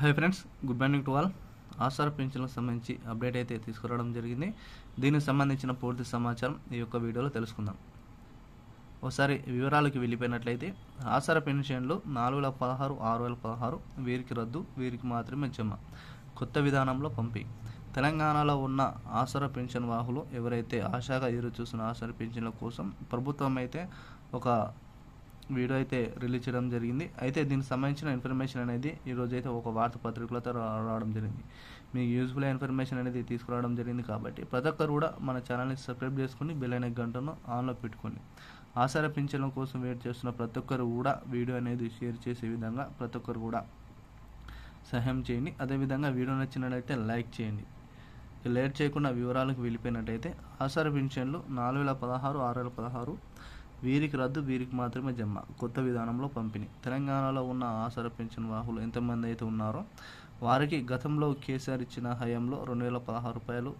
Hi friends good morning to all ఆసార పెన్షన్లకు సంబంధించి update అయితే తీసుకురావడం జరిగింది. దీనికి సంబంధించిన పూర్తి సమాచారం ఈ యొక్క వీడియోలో తెలుసుకుందాం. ఒకసారి వివరాలకి వెళ్ళిపోయినట్లయితే ఆసార పెన్షన్లు నాలుగు వేల పదహారు ఆరు వేల పదహారు వీరికి రద్దు వీరికి మాత్రమే జమ. కొత్త విధానంలో పంపి. తెలంగాణలో ఉన్న ఆసార పెన్షన్ వాహులు ఎవరైతే ఆశాగా ఎదురు చూస్తున్న ఆసర పెన్షన్ల కోసం ప్రభుత్వం అయితే ఒక వీడియో అయితే రిలీజ్ చేయడం జరిగింది. అయితే దీనికి సంబంధించిన ఇన్ఫర్మేషన్ అనేది ఈరోజు అయితే ఒక వార్తాపత్రికలో రావడం జరిగింది. మీకు యూజ్ఫుల్ ఇన్ఫర్మేషన్ అనేది తీసుకురావడం జరిగింది కాబట్టి. ప్రతి ఒక్కరు కూడా మన ఛానల్ని సబ్స్క్రైబ్ చేసుకుని బెల్ అనే గంటను ఆన్లో పెట్టుకోండి. ఆసార పింఛన్ల కోసం వెయిట్ చేస్తున్న ప్రతి ఒక్కరు కూడా వీడియో అనేది షేర్ చేసే విధంగా ప్రతి ఒక్కరు కూడా సహాయం చేయండి. అదేవిధంగా వీడియో నచ్చినట్లయితే లైక్ చేయండి. లేట్ చేయకుండా వివరాలకు వెళ్ళిపోయినట్టయితే ఆసార పింఛన్లు నాలుగు వేల పదహారు ఆరు వేల పదహారు వీరికి రద్దు వీరికి మాత్రమే జమ. కొత్త విధానంలో పంపిణీ. తెలంగాణలో ఉన్న ఆసర పెన్షన్ వాహులు ఎంతమంది అయితే ఉన్నారో వారికి గతంలో కేసీఆర్ ఇచ్చిన హయాంలో రెండు వేల పదహారు రూపాయలు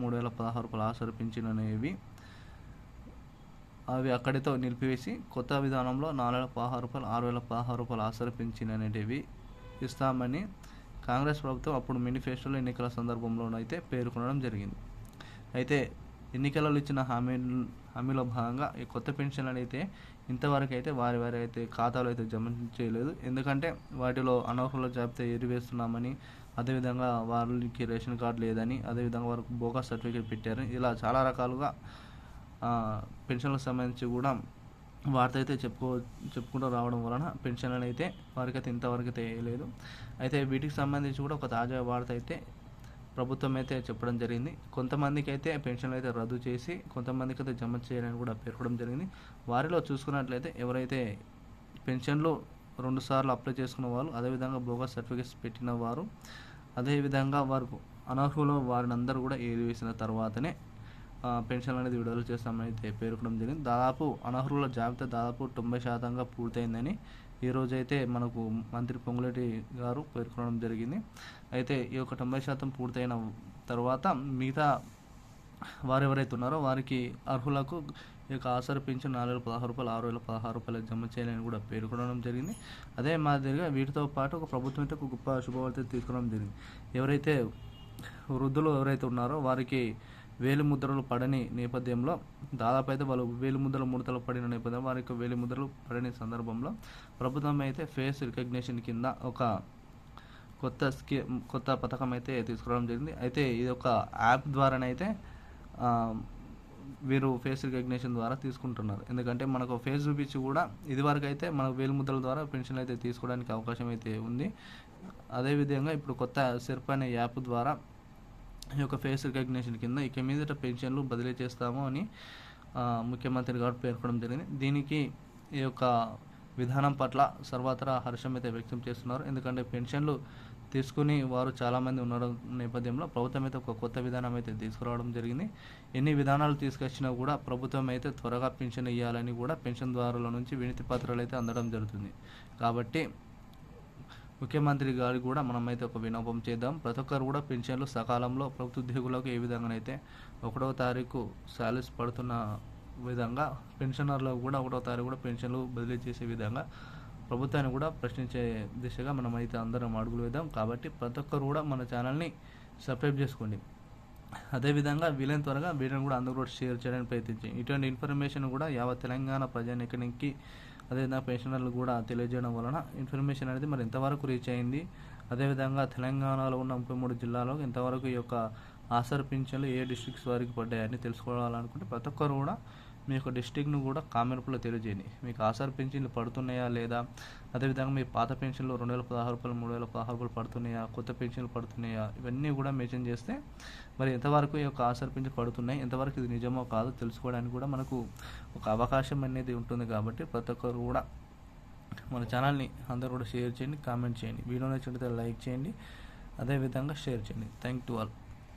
మూడు వేల పదహారు రూపాయలు ఆసర పెన్షన్ అనేవి అవి అక్కడితో నిలిపివేసి కొత్త విధానంలో నాలుగు వేల పదహారు రూపాయలు ఆరు వేల పదహారు రూపాయలు ఆసర పెన్షన్ అనేటివి ఇస్తామని కాంగ్రెస్ ప్రభుత్వం అప్పుడు మేనిఫెస్టోలో ఎన్నికల సందర్భంలోనైతే పేర్కొనడం జరిగింది. అయితే ఎన్నికలలో ఇచ్చిన హామీ హామీలో భాగంగా ఈ కొత్త పెన్షన్లు అయితే ఇంతవరకు అయితే వారి వారి అయితే ఖాతాలో అయితే జమ చేయలేదు. ఎందుకంటే వాటిలో అనర్హుల జాబితా ఎరివేస్తున్నామని అదేవిధంగా వారికి రేషన్ కార్డు లేదని అదేవిధంగా వారికి బోగస్ సర్టిఫికేట్ పెట్టారు ఇలా చాలా రకాలుగా పెన్షన్లకు సంబంధించి కూడా వార్త అయితే చెప్పుకో చెప్పుకుంటూ రావడం వలన పెన్షన్లు అయితే వారికైతే ఇంతవరకు అయితే వేయలేదు అయితే వీటికి సంబంధించి కూడా ఒక తాజా వార్త అయితే ప్రభుత్వం అయితే చెప్పడం జరిగింది. కొంతమందికి అయితే పెన్షన్లు అయితే రద్దు చేసి కొంతమందికి అయితే జమ చేయాలని కూడా పేర్కొనడం జరిగింది. వారిలో చూసుకున్నట్లయితే ఎవరైతే పెన్షన్లు రెండు సార్లు అప్లై చేసుకున్న వాళ్ళు అదేవిధంగా బోగస్ సర్టిఫికేట్స్ పెట్టిన వారు అదేవిధంగా వారు అనర్హులు వారిని అందరూ కూడా ఏరివేసిన తర్వాతనే పెన్షన్ అనేది విడుదల చేస్తామని అయితే పేర్కొనడం జరిగింది. దాదాపు అనర్హుల జాబితా దాదాపు తొంభై శాతంగా పూర్తయిందని ఈ రోజైతే అయితే మనకు మంత్రి పొంగులేటి గారు పేర్కొనడం జరిగింది. అయితే ఈ యొక్క తొంభై శాతం పూర్తయిన తర్వాత మిగతా వారు ఎవరైతే ఉన్నారో వారికి అర్హులకు ఈ యొక్క ఆసర పెన్షన్ నాలుగు వేల పదహారు రూపాయలు ఆరు వేల పదహారు రూపాయలు జమ చేయాలని కూడా పేర్కొనడం జరిగింది. అదే మాదిరిగా వీటితో పాటు ఒక ప్రభుత్వం అయితే ఒక గొప్ప శుభవార్త తీసుకోవడం జరిగింది. ఎవరైతే వృద్ధులు ఎవరైతే ఉన్నారో వారికి వేలి ముద్రలు పడని నేపథ్యంలో దాదాపు అయితే వాళ్ళు వేలి ముద్రలు ముడతలు పడిన నేపథ్యంలో వారికి వేలి ముద్రలు పడని సందర్భంలో ప్రభుత్వం అయితే ఫేస్ రికగ్నిషన్ కింద ఒక కొత్త స్కీ కొత్త పథకం అయితే తీసుకురావడం జరిగింది. అయితే ఇది ఒక యాప్ ద్వారానైతే వీరు ఫేస్ రికగ్నిషన్ ద్వారా తీసుకుంటున్నారు. ఎందుకంటే మనకు ఫేస్ చూపించి కూడా ఇదివరకు అయితే మనకు వేలు ముద్రల ద్వారా పెన్షన్ అయితే తీసుకోవడానికి అవకాశం అయితే ఉంది. అదేవిధంగా ఇప్పుడు కొత్త సెర్ప్ అనే యాప్ ద్వారా ఈ యొక్క ఫేస్ రికగ్నిషన్ కింద ఇక మీదట పెన్షన్లు బదిలీ చేస్తాము అని ముఖ్యమంత్రి గారు పేర్కొనడం జరిగింది. దీనికి ఈ యొక్క విధానం పట్ల సర్వత్రా హర్షం అయితే వ్యక్తం చేస్తున్నారు. ఎందుకంటే పెన్షన్లు తీసుకుని వారు చాలామంది ఉండడం నేపథ్యంలో ప్రభుత్వం అయితే ఒక కొత్త విధానం అయితే తీసుకురావడం జరిగింది. ఎన్ని విధానాలు తీసుకొచ్చినా కూడా ప్రభుత్వం అయితే త్వరగా పెన్షన్ ఇవ్వాలని కూడా పెన్షన్దారుల నుంచి వినతి పత్రాలు అయితే అందడం జరుగుతుంది. కాబట్టి ముఖ్యమంత్రి గారికి కూడా మనమైతే ఒక విన్నపం చేద్దాం. ప్రతి ఒక్కరు కూడా పెన్షన్లు సకాలంలో ప్రభుత్వ ఉద్యోగులకు ఏ విధంగానైతే ఒకటవ తారీఖు శాలరీస్ పడుతున్న విధంగా పెన్షనర్లకు కూడా ఒకటో తారీఖు కూడా పెన్షన్లు బదిలీ చేసే విధంగా ప్రభుత్వాన్ని కూడా ప్రశ్నించే దిశగా మనమైతే అందరం అడుగులు వేద్దాం. కాబట్టి ప్రతి ఒక్కరు కూడా మన ఛానల్ని సబ్స్క్రైబ్ చేసుకోండి. అదేవిధంగా వీలైన త్వరగా వీడియోని కూడా అందరూ కూడా షేర్ చేయడానికి ప్రయత్నించి ఇటువంటి ఇన్ఫర్మేషన్ కూడా యావత్ తెలంగాణ ప్రజానికానికి అదేవిధంగా పెన్షనర్లు కూడా తెలియజేయడం వలన ఇన్ఫర్మేషన్ అనేది మరి ఎంతవరకు రీచ్ అయింది. అదేవిధంగా తెలంగాణలో ఉన్న ముప్పై మూడు జిల్లాలో ఎంతవరకు ఈ యొక్క ఆసర్ పింఛన్లు ఏ డిస్ట్రిక్ట్స్ వారికి పడ్డాయని తెలుసుకోవాలనుకుంటే ప్రతి ఒక్కరు కూడా మీ యొక్క డిస్ట్రిక్ట్ను కూడా కామెంట్లో తెలియజేయండి. మీకు ఆసార్ పెన్షన్లు పడుతున్నాయా లేదా? అదేవిధంగా మీ పాత పెన్షన్లు రెండు వేల పదహారు రూపాయలు మూడు వేల పదహారు రూపాయలు పడుతున్నాయా? కొత్త పెన్షన్లు పడుతున్నాయా? ఇవన్నీ కూడా మెన్షన్ చేస్తే మరి ఎంతవరకు ఈ యొక్క ఆసర్ పెన్షన్ పడుతున్నాయి? ఎంతవరకు ఇది నిజమో కాదో తెలుసుకోవడానికి కూడా మనకు ఒక అవకాశం అనేది ఉంటుంది కాబట్టి ప్రతి ఒక్కరు కూడా మన ఛానల్ని అందరూ కూడా షేర్ చేయండి కామెంట్ చేయండి. వీడియో నచ్చినట్లయితే లైక్ చేయండి. అదేవిధంగా షేర్ చేయండి. Thank to all.